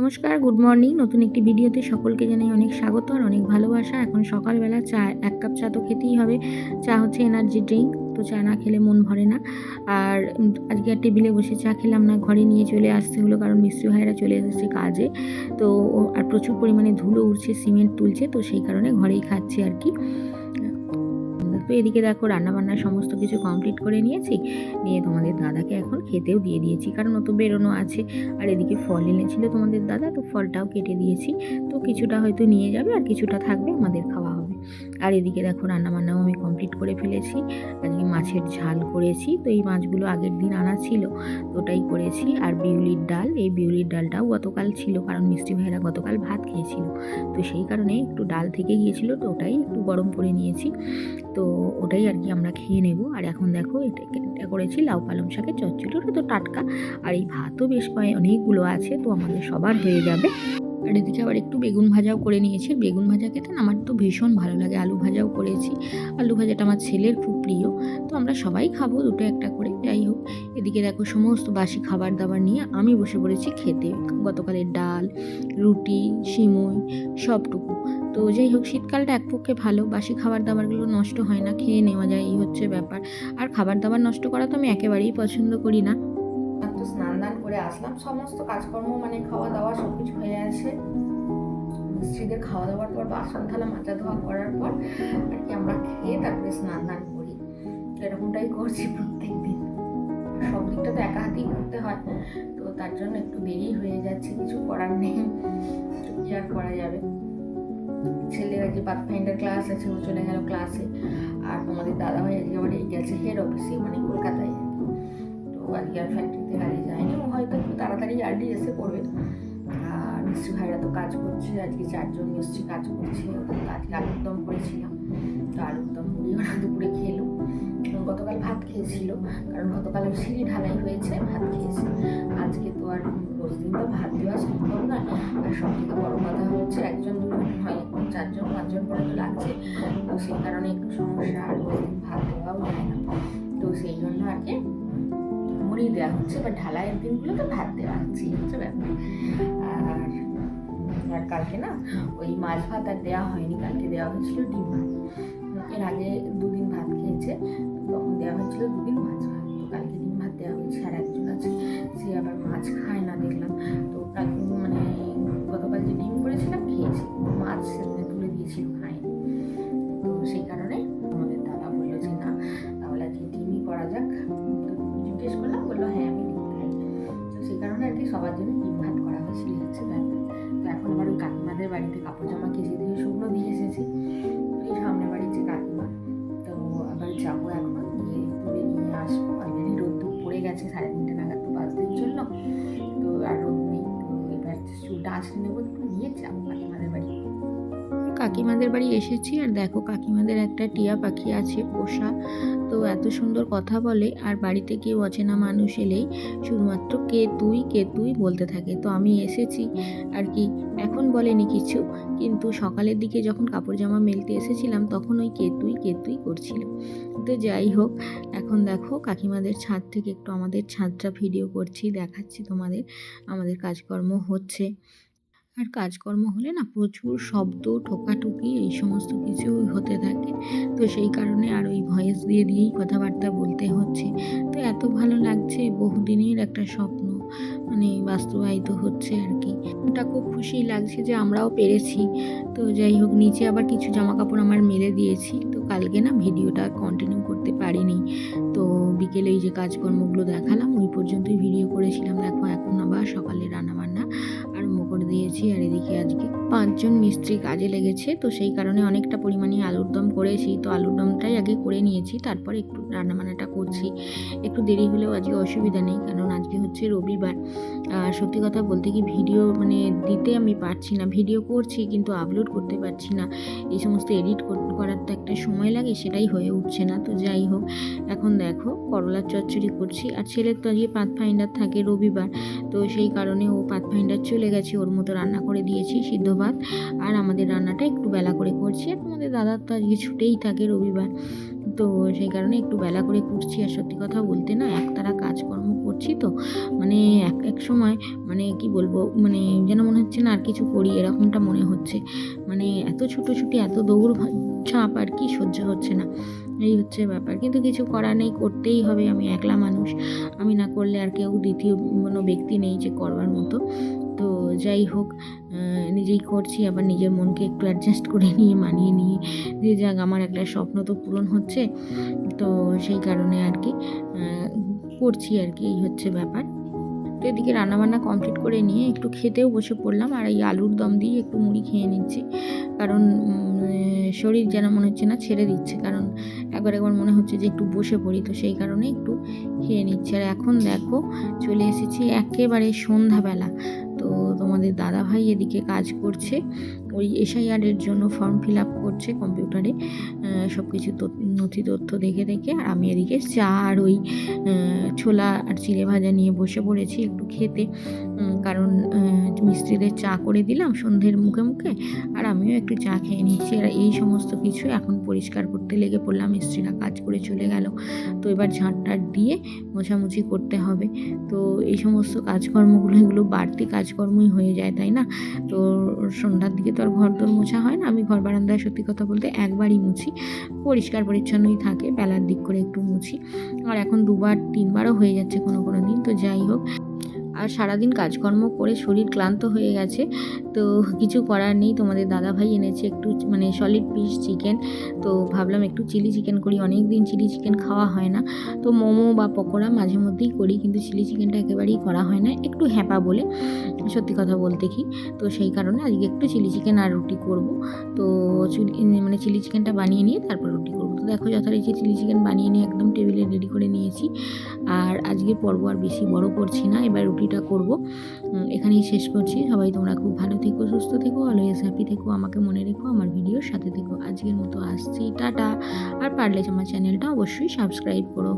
নমস্কার, good morning. নতুন একটি ভিডিওতে সকলকে জানাই অনেক স্বাগত আর অনেক ভালোবাসা। এখন সকালবেলা চা, এক কাপ চা তো খেতেই হবে। চা হচ্ছে এনার্জি ড্রিঙ্ক তো চা না খেলে মন ভরে না। আর আজকে আর টেবিলে বসে চা খেলাম না, ঘরে নিয়ে চলে আসতে হলো কারণ মিস্ত্রি ভাইরা চলে এসেছে কাজে। তো আর প্রচুর পরিমাণে ধুলো উঠছে সিমেন্ট তুলছে, তো সেই কারণে ঘরেই খাচ্ছি আর কি। তো এদিকে দেখো রান্নাবান্না সমস্ত কিছু কমপ্লিট করে নিয়েছি। নিয়ে তোমাদের দাদাকে এখন খেতেও দিয়ে দিয়েছি, কারণ ও তো বেরোনো আছে। আর এদিকে ফল এনেছিল তোমাদের দাদা, তো ফলটাও কেটে দিয়েছি। তো কিছুটা হয়তো নিয়ে যাবে আর কিছুটা থাকবে আমাদের খাওয়া আর এদিকে দেখো রান্নাবান্নাও আমি কমপ্লিট করে ফেলেছি। আজকে মাছের ঝাল করেছি, তো এই মাছগুলো আগের দিন আনা ছিল ওটাই করেছি। আর বিউলির ডাল, এই বিউলির ডালটাও গতকাল ছিল, কারণ মিষ্টি ভাইরা গতকাল ভাত খেয়েছিল। তো সেই কারণে একটু ডাল থেকে গিয়েছিল, তো ওটাই একটু গরম করে নিয়েছি। তো ওটাই আর কি আমরা খেয়ে নেব। আর এখন দেখো এটা এটা করেছি লাউ পালং শাকের চচ্চড়ি, ওটা তো টাটকা। আর এই ভাতও বেশ কয়েক, অনেকগুলো আছে, তো আমাদের সবার হয়ে যাবে। আর এদিকে আবার একটু বেগুন ভাজাও করে নিয়েছি। বেগুন ভাজা খেতে আমার তো ভীষণ ভালো লাগে। আলু ভাজাও করেছি। আলু ভাজাটা আমার ছেলের খুব প্রিয়। তো আমরা সবাই খাব দুটো একটা করে। যাই হোক, এদিকে দেখো সমস্ত বাসি খাবার দাবার নিয়ে আমি বসে পড়েছি খেতে। গতকালের ডাল, রুটি, সিমুই, সবটুকু। তো যাই হোক, শীতকালটা এক পক্ষে ভালো। বাসি খাবার দাবারগুলো নষ্ট হয় না, খেয়ে নেওয়া যায়, এই হচ্ছে ব্যাপার। আর খাবার দাবার নষ্ট করা তো আমি একেবারেই পছন্দ করি না। তো স্নান করে আসলাম। সমস্ত কাজকর্ম মানে খাওয়া দাওয়া সব কিছু হয়ে আছে স্ত্রীদের খাওয়া দাওয়ার পর বাসন থালা মাজা ধোয়া করার পর আর কি আমরা খেয়ে তারপরে স্নান দান করি। এরকমটাই করছি প্রত্যেক দিন সব দিকটা তো একা হাতেই করতে হয়। তো তার জন্য একটু দেরি হয়ে যাচ্ছে, কিছু করার নেই। কি আর করা যাবে? ছেলের আজকে পাথ ফাইন্ডার ক্লাস আছে, ও চলে গেল ক্লাসে। আর তোমাদের দাদা ভাই আজকে আবার গেছে হেড অফিসে মানে কলকাতায়। তো আজকে আর ফ্যাক্টরিতে কাজে যায়নি। হয়তো একটু তাড়াতাড়ি আর্লি এসে পড়বে। আর মিস্ত্রি ভাইরা তো কাজ করছে, আজকে চারজন মিস্ত্রি কাজ করছে আজকে আলুর দম করেছিলাম। তো আলুর দম মুড়ি ওরা দুপুরে খেলো। গতকাল ভাত খেয়েছিল, কারণ গতকাল সিঁড়ি ঢালাই হয়েছে, ভাত খেয়েছে। আজকে তো আর রোজ দিন তো ভাত দেওয়া সম্ভব নয় আর সব থেকে বড় কথা হচ্ছে, একজন দুজন হয় এখন চারজন, পাঁচজন করে তো লাগছে। তো সেই কারণে একটু সমস্যা, আর ভাত দেওয়াও যায় না। তো সেই জন্য আর কি মুড়ি দেওয়া হচ্ছে বা ঢালাইয়ের দিনগুলোতে ভাত দেওয়া হচ্ছে হচ্ছে ব্যাপার। আর আর কালকে না, ওই মাছ ভাত আর দেওয়া হয়নি, কালকে দেওয়া হয়েছিল ডিম ভাত। এর আগে দুদিন ভাত খেয়েছে, তখন দেওয়া হয়েছিল দুদিন মাছ ভাত। তো কালকে ডিম ভাত দেওয়া হয়েছে, আর একজন আছে, সে আবার মাছ খায় সবার জন্য ডিম ভাত করা হয়েছিল হচ্ছে ব্যাপার। তো এখন আবার ওই কাকিমাদের বাড়িতে কাপড় জামা কেজি দিয়ে শুকনো দিয়ে এসেছি। এই সামনে বাড়ির যে কাকিমা। তো আবার যাব এখন, গিয়ে তুলে নিয়ে আসব। অলরেডি রোদ্দুর পড়ে গেছে, সাড়ে তিনটে নাগাদ তো বাসদের জন্য তো আর রোদ নেই, তো এবার চুলটা আসলে নেব একটু নিয়ে যাব কাকিমাদের বাড়ি কাকিমাদের বাড়ি এসেছি আর দেখো কাকিমাদের একটা টিয়া পাখি আছে পোষা তো এত সুন্দর কথা বলে আর বাড়িতে কেউ অচেনা মানুষ এলেই শুধুমাত্র কে তুই কে তুই বলতে থাকে। তো আমি এসেছি আর কি, এখন বলেনি কিছু। কিন্তু সকালের দিকে যখন কাপড় জামা মেলতে এসেছিলাম তখন ওই কে তুই কে তুই করছিল। তো যাই হোক, এখন দেখো কাকিমাদের ছাদ থেকে একটু আমাদের ছাদটা ভিডিও করছি, দেখাচ্ছি তোমাদের, আমাদের কাজকর্ম হচ্ছে। আর কাজকর্ম হলে না প্রচুর শব্দ, ঠোকাঠুকি এই সমস্ত কিছু হতে থাকে। তো সেই কারণে আর ওই ভয়েস দিয়ে দিয়েই কথাবার্তা বলতে হচ্ছে। তো এত ভালো লাগছে বহুদিনের একটা স্বপ্ন মানে বাস্তবায়িত হচ্ছে আর কি। ওটা খুব খুশি লাগছে যে আমরাও পেরেছি। তো যাই হোক, নিচে আবার কিছু জামা কাপড় আমার মেলে দিয়েছি। তো কালকে না ভিডিওটা কন্টিনিউ করতে পারিনি। তো বিকেলে এই যে কাজকর্মগুলো দেখালাম, ওই পর্যন্তই ভিডিও করেছিলাম। দেখো, এখন আবার সকালে আরম্ভ করে দিয়েছি আর এদিকে আজকে পাঁচজন মিস্ত্রি কাজে লেগেছে, তো সেই কারণে অনেকটা পরিমাণে আলুর দম করেছি। তো আলুর দমটাই আগে করে নিয়েছি, তারপর একটু রান্নাবান্নাটা করছি। একটু দেরি হলেও আজকে অসুবিধা নেই, কারণ আজকে হচ্ছে রবিবার। সত্যি কথা বলতে কি, ভিডিও মানে দিতে আমি পারছি না। ভিডিও করছি কিন্তু আপলোড করতে পারছি না। এই সমস্ত এডিট করার তো একটা সময় লাগে, সেটাই হয়ে উঠছে না। তো যাই হোক, এখন দেখো, করলার চচ্চড়ি করছি। আর ছেলের তো আজকে পাথ ফাইন্ডার থাকে রবিবার, তো সেই কারণে ও পাথ ফাইন্ডার চলে গেছে। ওর মতো রান্না করে দিয়েছি, সিদ্ধ ভাত। আর আমাদের রান্নাটা একটু বেলা করে করছি। আর তোমাদের দাদার তো আজকে ছুটেই থাকে রবিবার। তো সেই কারণে একটু বেলা করে করছি। আর সত্যি কথা বলতে না, একতারা কাজকর্ম করছি তো মানে এক এক সময় মানে কি বলব মানে যেন মনে হচ্ছে না আর কিছু করি, এরকমটা মনে হচ্ছে। মানে এত ছুটোছুটি, এত দৌড় ঝাঁপ আর কি সহ্য হচ্ছে না। এই হচ্ছে ব্যাপার। কিন্তু কিছু করার নেই, করতেই হবে। আমি একলা মানুষ, আমি না করলে আর কেউ দ্বিতীয় কোনো ব্যক্তি নেই যে করবার মতো। তো যাই হোক নিজেই করছি, আবার নিজের মনকে একটু অ্যাডজাস্ট করে নিয়ে, মানিয়ে নিয়ে, যে যাক, আমার একটা স্বপ্ন তো পূরণ হচ্ছে। তো সেই কারণে আর কি করছি আর কি, এই হচ্ছে ব্যাপার। তো এদিকে রান্নাবান্না কমপ্লিট করে নিয়ে একটু খেতেও বসে পড়লাম, আর এই আলুর দম দিয়ে একটু মুড়ি খেয়ে নিচ্ছি। কারণ শরীর যেন মনে হচ্ছে না ছেড়ে দিচ্ছে, কারণ একবার একবার মনে হচ্ছে যে একটু বসে পড়ি, তো সেই কারণে একটু খেয়ে নিচ্ছি। আর এখন দেখো, চলে এসেছি একেবারে সন্ধ্যাবেলা। তো তোমাদের দাদা ভাই এদিকে কাজ করছে, ওই এসআইআরের জন্য ফর্ম ফিল আপ করছে কম্পিউটারে সব কিছু নথি তথ্য দেখে দেখে, আর আমি এদিকে চা আর ওই ছোলা আর চিড়ে ভাজা নিয়ে বসে পড়েছি একটু খেতে কারণ মিস্ত্রিদের চা করে দিলাম সন্ধ্যের মুখে মুখে, আর আমিও একটু চা খেয়ে নিচ্ছি, আর এই সমস্ত কিছু এখন পরিষ্কার করতে লেগে পড়লাম, মিস্ত্রিরা কাজ করে চলে গেল, তো এবার ঝাঁট টাট দিয়ে মোছামুছি করতে হবে, তো এই সমস্ত কাজকর্মগুলো, এগুলো বাড়তি কাজকর্মই হয়ে যায়, তাই না? তো সন্ধ্যার দিকে তো আর ঘর দোর মোছা হয় না। আমি ঘর বারান্দায় সত্যি কথা বলতে একবারই মুছি। পরিষ্কার পরিচ্ছন্নই থাকে, বেলার দিক করে একটু মুছি। আর এখন দুবার, তিনবারও হয়ে যাচ্ছে কোনো কোনো দিন, তো যাই হোক। আর সারাদিন কাজকর্ম করে শরীর ক্লান্ত হয়ে গেছে। তো কিছু করার নেই। তোমাদের দাদাভাই এনেছে একটু মানে সলিড পিস চিকেন তো ভাবলাম একটু চিলি চিকেন করি। অনেক দিন চিলি চিকেন খাওয়া হয় না। তো মোমো বা পকোড়া মাঝে মধ্যেই করি কিন্তু চিলি চিকেনটা একেবারেই করা হয় না। একটু হ্যাপা বলে সত্যি কথা বলতে কি। তো সেই কারণে আজকে একটু চিলি চিকেন আর রুটি করব। তো মানে চিলি চিকেনটা বানিয়ে নিয়ে তারপর রুটি করব। তো দেখো যথারীতি চিলি চিকেন বানিয়ে নিয়ে একদম টেবিলে রেডি করে নিয়েছি। আর আজকে পর্ব আর বেশি বড় করছি না। এবার রুটিটা করব। এখানেই শেষ করছি। সবাই তোমরা খুব ভালো থেকো, সুস্থ থেকো অলওয়েজ হ্যাপি থেকো। আমাকে মনে রেখো, আমার ভিডিওর সাথে থেকো। আজকের মতো আসছি, টাটা। আর পারলে আমার চ্যানেলটা অবশ্যই সাবস্ক্রাইব করো।